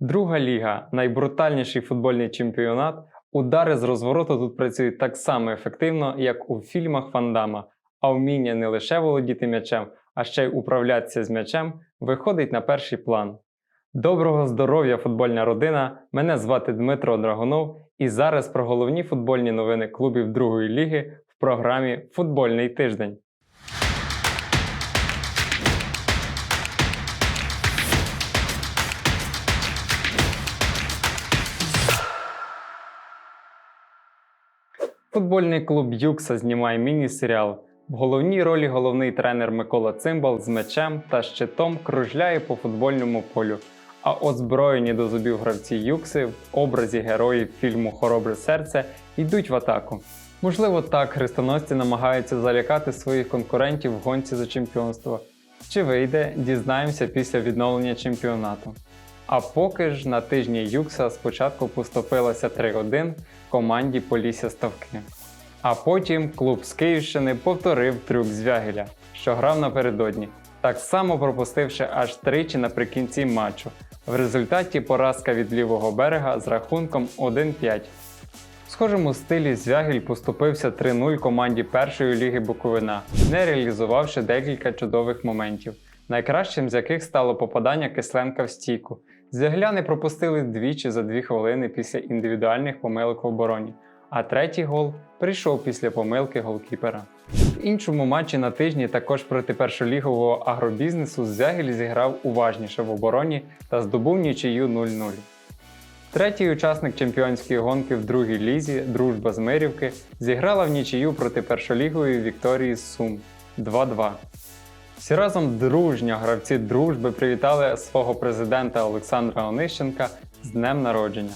Друга ліга найбрутальніший футбольний чемпіонат. Удари з розвороту тут працюють так само ефективно, як у фільмах Фандама, а вміння не лише володіти м'ячем, а ще й управлятися з м'ячем виходить на перший план. Доброго здоров'я, футбольна родина! Мене звати Дмитро Драгунов, і зараз про головні футбольні новини клубів другої ліги в програмі Футбольний тиждень. Футбольний клуб Юкса знімає міні-серіал. В головній ролі головний тренер Микола Цимбал з мечем та щитом кружляє по футбольному полю. А озброєні до зубів гравці Юкси в образі героїв фільму Хоробре серце йдуть в атаку. Можливо, так хрестоносці намагаються залякати своїх конкурентів в гонці за чемпіонство. Чи вийде, дізнаємося після відновлення чемпіонату. А поки ж на тижні Юкса спочатку поступилася 3-1 команді Полісся Ставки. А потім клуб з Київщини повторив трюк Звягеля, що грав напередодні, так само пропустивши аж тричі наприкінці матчу. В результаті поразка від лівого берега з рахунком 1-5. В схожому стилі Звягель поступився 3-0 команді першої ліги Буковина, не реалізувавши декілька чудових моментів, найкращим з яких стало попадання Кисленка в стійку. Звягляни пропустили двічі за дві хвилини після індивідуальних помилок в обороні, а третій гол прийшов після помилки голкіпера. В іншому матчі на тижні також проти першолігового агробізнесу Звягель зіграв уважніше в обороні та здобув нічию 0-0. Третій учасник чемпіонської гонки в другій лізі, дружба з Мирівки, зіграла в нічию проти першолігової Вікторії Сум 2-2. Всі разом дружньо гравці дружби привітали свого президента Олександра Онищенка з днем народження.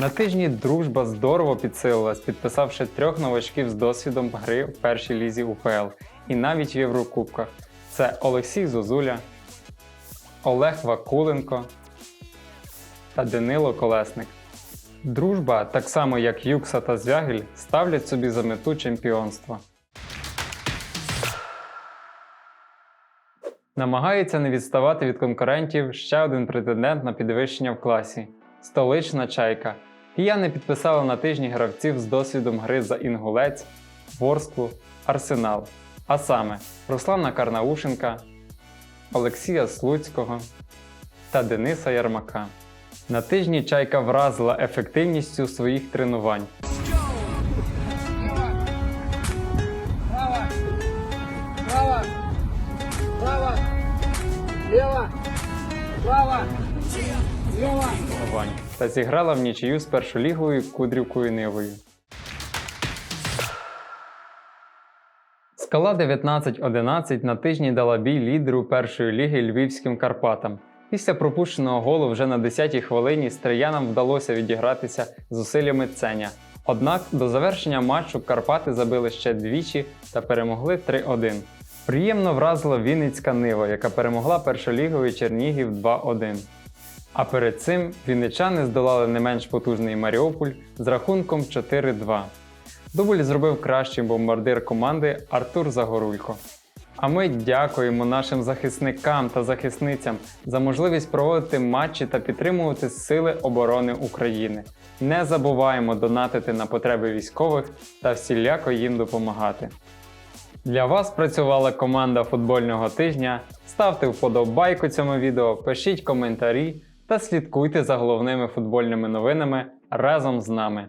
На тижні дружба здорово підсилилась, підписавши трьох новачків з досвідом гри в першій лізі УПЛ і навіть в Єврокубках. Це Олексій Зозуля, Олег Вакуленко та Данило Колесник. Дружба, так само як Юкса та Звягель, ставлять собі за мету чемпіонства. Намагається не відставати від конкурентів ще один претендент на підвищення в класі столична чайка. Кияни підписали на тижні гравців з досвідом гри за Інгулець, Ворсклу, Арсенал. А саме Руслана Карнаушенка, Олексія Слуцького та Дениса Ярмака. На тижні чайка вразила ефективністю своїх тренувань. Та зіграла в нічию з першоліговою Кудрівкою Нивою. Скала 19-11 на тижні дала бій лідеру першої ліги Львівським Карпатам. Після пропущеного голу вже на 10-й хвилині стріянам вдалося відігратися зусиллями Ценя. Однак до завершення матчу Карпати забили ще двічі та перемогли 3-1. Приємно вразила Вінницька Нива, яка перемогла першоліговий Чернігів 2-1. А перед цим вінничани здолали не менш потужний Маріуполь з рахунком 4-2. Дубль зробив кращий бомбардир команди Артур Загорулько. А ми дякуємо нашим захисникам та захисницям за можливість проводити матчі та підтримувати Сили оборони України. Не забуваємо донатити на потреби військових та всіляко їм допомагати. Для вас працювала команда футбольного тижня. Ставте вподобайку цьому відео, пишіть коментарі та слідкуйте за головними футбольними новинами разом з нами.